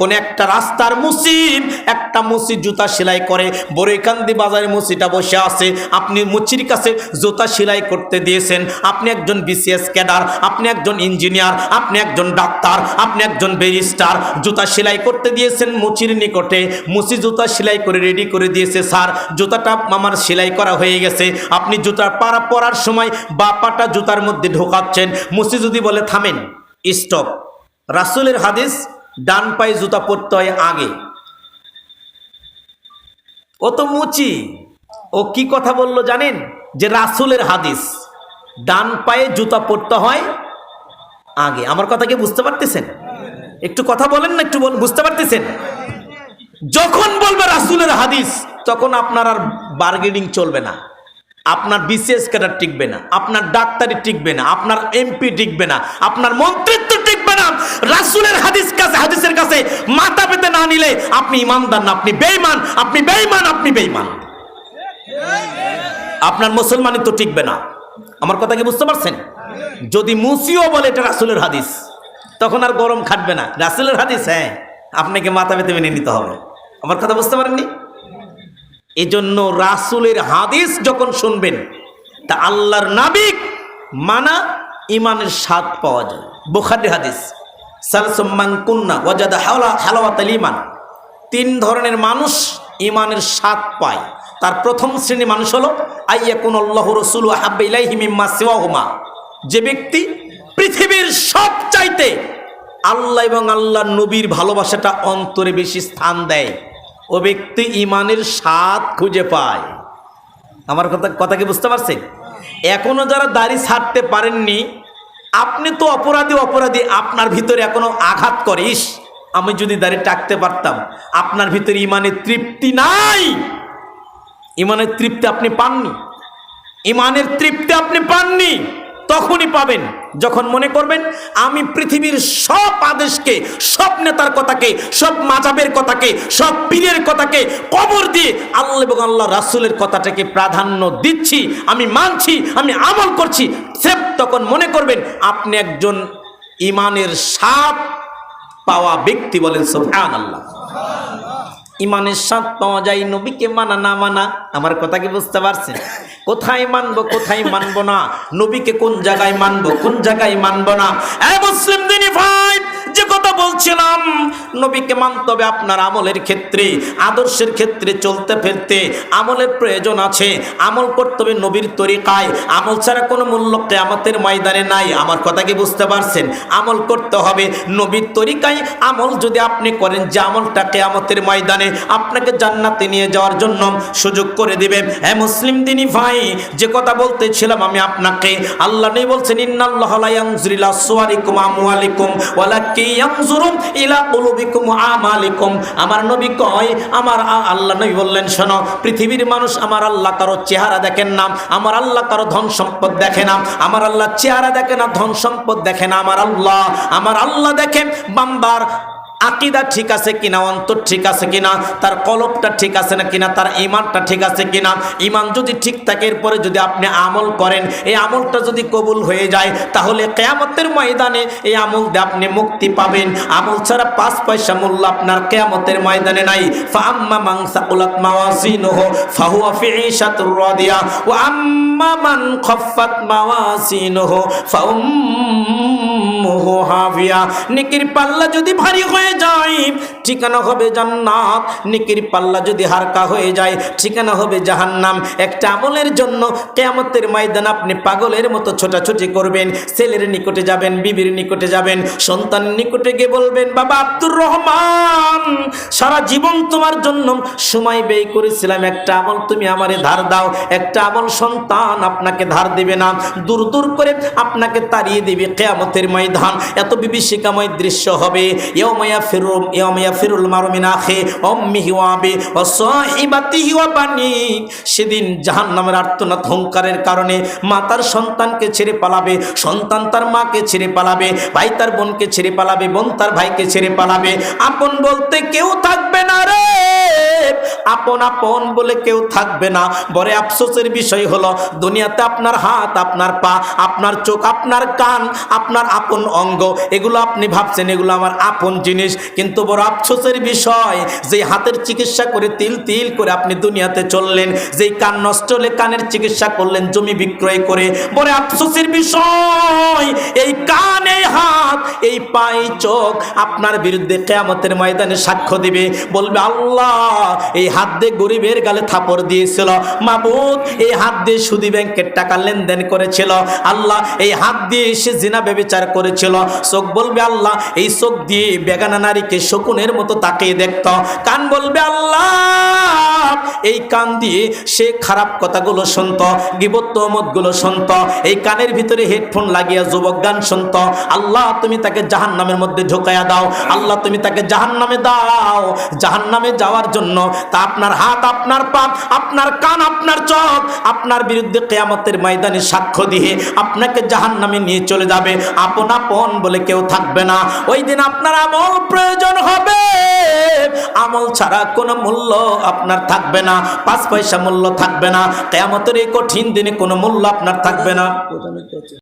কোন একটা রাস্তার মুসিব একটা মুসি জুতা সেলাই করে বরেকান্দি বাজারে মুসিটা বসে আছে। আপনি মুচির কাছে জুতা সেলাই করতে দিয়েছেন। আপনি একজন বিসিএস ক্যাডার, আপনি একজন ইঞ্জিনিয়ার, আপনি একজন ডাক্তার, আপনি একজন ব্যারিস্টার, জুতা সেলাই করতে দিয়েছেন মুচির নিকটে। মুচি জুতা সেলাই করে রেডি করে দিয়েছে, স্যার, জুতাটা আমার সেলাই করা হয়ে গেছে। আপনি জুতার পাড়া পরার সময় বা পাটা জুতার মধ্যে ঢোকাচ্ছেন। মুচি যদি বলে, থামেন, স্টপ। রাসুলের হাদিস ডান পায়ে জুতা পরতে হয় আগে। ও তো মুচি। ও কি কথা বলল জানেন? যে রাসুলের হাদিস, ডান পায়ে জুতা পরতে হয় আগে। আমার কথা কি বুঝতে পারতেছেন? একটু কথা বলেন না, একটু বুঝতে পারতেছেন? যখন বলবে রাসুলের হাদিস, তখন আপনার আর বার্গেনিং চলবে না। আপনার বিসিএস ক্যাডার টিকবে না। আপনার ডাক্তারি টিকবে না। আপনার এমপি টিকবে না। আপনার মন্ত্রিত্ব টিকবে না রাসুলের হাদিস কাছে হাদিসের কাছে মাথা পেতে না নিলে আপনি ইমানদার না, আপনি বেঈমান আপনি বেঈমান আপনি বেঈমান। আপনার মুসলমানই তো টিকবে না। আমার কথা কি বুঝতে পারছেন? যদি মুসিও বলে এটা রাসুলের হাদিস, তখন আর গরম খাটবে না। রাসুলের হাদিস হ্যাঁ আপনাকে মাথা পেতে মেনে নিতে হবে। আমার কথা বুঝতে পারেননি? এই জন্য রাসুলের হাদিস যখন শুনবেন, তা আল্লাহর নাবিক মানা ইমানের স্বাদ পাওয়া যায়। বুখারি হাদিস। সালসম্মান কুন্না হাওলা, হালাওয়াত ইমান তিন ধরনের মানুষ ইমানের স্বাদ পায়। তার প্রথম শ্রেণি মানুষ হলো আইয়া কোন আল্লাহ রসুল হাব্বা ইলাইহি মিম্মা সিওয়াহুমা। যে ব্যক্তি পৃথিবীর সব চাইতে আল্লাহ এবং আল্লাহ নবীর ভালোবাসাটা অন্তরে বেশি স্থান দেয়। ও ব্যক্তি ইমানের স্বাদ খুঁজে পায়। আমার কথা কথা কি বুঝতে পারছেন? এখনও যারা দাড়ি ছাড়তে পারেননি আপনি তো অপরাধী অপরাধী, আপনার ভিতরে এখনও আঘাত করিস। আমি যদি দাঁড়িয়ে টাকতে পারতাম, আপনার ভিতরে ইমানের তৃপ্তি নাই। ইমানের তৃপ্তি আপনি পাননি। ইমানের তৃপ্তি আপনি পাননি। তখনই পাবেন যখন মনে করবেন, আমি পৃথিবীর সব আদেশকে, সব নেতার কথাকে, সব মাজাবের কথাকে, সব পীরের কথাকে কবর দিয়ে আল্লাহ এবং আল্লাহ রাসুলের কথাটাকে প্রাধান্য দিচ্ছি, আমি মানছি, আমি আমল করছি। সে তখন মনে করবেন, আপনি একজন ইমানের সাপ পাওয়া ব্যক্তি বলেন সোফান আল্লাহ ইমানের স্বাদ পাওয়া যায়, নবীকে মানা, না মানা, আমার কথা কি বুঝতে পারছেন? কোথায় মানব কোথায় মানব না? নবীকে কোন জায়গায় মানব, কোন জায়গায় মানব না? মুসলিম ভাই, যে কথা বলছিলাম, নবীকে মানতে হবে আপনার আমলের ক্ষেত্রে, আদর্শের ক্ষেত্রে চলতে ফিরতে আমলের প্রয়োজন আছে। আমল করতে হবে নবীর তরিকায়। আমল ছাড়া কোনো মূল্য কেয়ামতের ময়দানে নাই। আমার কথা কি বুঝতে পারছেন? আমল করতে হবে নবীর তরিকায়। আমল যদি আপনি করেন, যে আমলটা কেয়ামতের ময়দানে আপনাকে জান্নাতে নিয়ে যাওয়ার জন্য সুযোগ করে দেবে। হ্যাঁ মুসলিম দিনী ভাই, যে কথা বলতেছিলাম আমি আপনাকে, আল্লাহ নেই বলছেন, ইন্নাল্লাহ লা ইয়ানজুরু ইলা সুওয়ারিকুম আমওয়ালিকুম, ওয়ালাকিন ইয়ানজুরু ইলা কুলুবিকুম আমালিকুম। আমার নবী কয়, আমার আল্লাহ নবী বললেন, শোনো, পৃথিবীর মানুষ আমার আল্লাহ কারও চেহারা দেখেন না, আমার আল্লাহ কারও ধন সম্পদ দেখে না, আমার আল্লাহ চেহারা দেখে না, ধন সম্পদ দেখে না, আমার আল্লাহ আমার আল্লাহ দেখেন বান্দার আকিদা ঠিক আছে কিনা, অন্তর ঠিক আছে কিনা, তার কলবটা ঠিক আছে না কিনা, তার ইমানটা ঠিক আছে কিনা ইমান যদি ঠিক থাকে, এরপরে যদি আপনি আমল করেন, এই আমলটা যদি কবুল হয়ে যায়, তাহলে কেয়ামতের ময়দানে এই আমল দিয়ে আপনি মুক্তি পাবেন। আমল ছাড়া পাঁচ পয়সা মূল্য আপনার কেয়ামতের ময়দানে নাই। ফাম্মা মাংসা উলাত মাওয়াজিনহু ফাহুয়া ফি রাদিয়া, ওয়া আম্মা মান খাফফাত মাওয়াজিনহু ফাউম্মুহু হাভিয়া নিকির পাল্লা যদি ভারী হয়ে যায়, ঠিকানা হবে জান্নাত। নিকির পাল্লা যদি হারকা হয়ে যায়, ঠিকানা হবে জাহান্নাম। একটা আমলের জন্য কেয়ামতের ময়দান আপনি পাগলের মতো ছোটাছুটি করবেন, ছেলের নিকটে যাবেন, বিবির নিকটে যাবেন সন্তান নিকটে গিয়ে বলবেন, বাবা আব্দুর রহমান, সারা জীবন তোমার জন্য সময় ব্যয় করেছিলাম। একটা আমল তুমি আমারে ধার দাও, একটা আমল সন্তান আপনাকে ধার দিবে না। দূর দূর করে আপনাকে তাড়িয়ে দিবে কেয়ামতের ময়দান। এত বিভীষিকাময় দৃশ্য হবে। ফিরুল সেদিন জাহান্নামের আর্তনাদ হুঙ্কারের কারণে মা তার সন্তানকে ছেড়ে পালাবে, সন্তান তার মাকে ছেড়ে পালাবে, ভাই তার বোনকে ছেড়ে পালাবে, বোন তার ভাইকে ছেড়ে পালাবে। আপন বলতে কেউ থাকবে না রে। আপন আপন বলে কেউ থাকবে না। বড় আফসোসের বিষয় হলো, দুনিয়াতে আপনার হাত, আপনার পা, আপনার চোখ, আপনার কান, আপনার আপন অঙ্গ, এগুলো আপনি ভাবছেন, এগুলো আমার আপন জিনিস। কিন্তু বড় আফসোসের বিষয়, যে হাতের চিকিৎসা করে তিল তিল করে আপনি দুনিয়াতে চললেন যেই কান নষ্ট হলে কানের চিকিৎসা করলেন, জমি বিক্রয় করে। বড় আফসোসের বিষয়, এই কান, এই হাত, এই পাই চোখ আপনার বিরুদ্ধে কেয়ামতের ময়দানে সাক্ষ্য দিবে। বলবে, আল্লাহ, এই হাত দিয়ে গরিবের গালে থাপড় দিয়েছিল। মাবুদ, এই হাত দিয়ে সুদি ব্যাংকের টাকা লেনদেন করেছিল। আল্লাহ এই হাত দিয়ে সে জিনা বেবিচার করেছিল। চোখ বলবে আল্লাহ, এই চোখ দিয়ে বেগানা নারীকে শকুনের মতো তাকিয়ে দেখত। কান বলবে আল্লাহ, এই কান দিয়ে সে খারাপ কথাগুলো শুনত গিবত্তগুলো শুনত। এই কানের ভিতরে হেডফোন লাগিয়ে যুবক গান শুনত। আল্লাহ, তুমি তাকে জাহান নামের মধ্যে ঢোকাইয়া দাও। আল্লাহ, তুমি তাকে জাহান নামে দাও। জাহান নামে যাওয়ার জন্য তা আপনার হাত, আপনার পাপ আপনার কান, আপনার চোখ, আপনার বিরুদ্ধে কেয়ামতের ময়দানে সাক্ষ্য দিয়ে আপনাকে জাহান নামে নিয়ে চলে যাবে। আপন আপন বলে কেউ থাকবে না। ওই দিন আপনার আমল প্রয়োজন হবে। আমল ছাড়া কোনো মূল্য আপনার থাকবে না। পাঁচ পয়সা মূল্য থাকবে না। কেয়ামতের এই কঠিন দিনে কোনো মূল্য আপনার থাকবে না।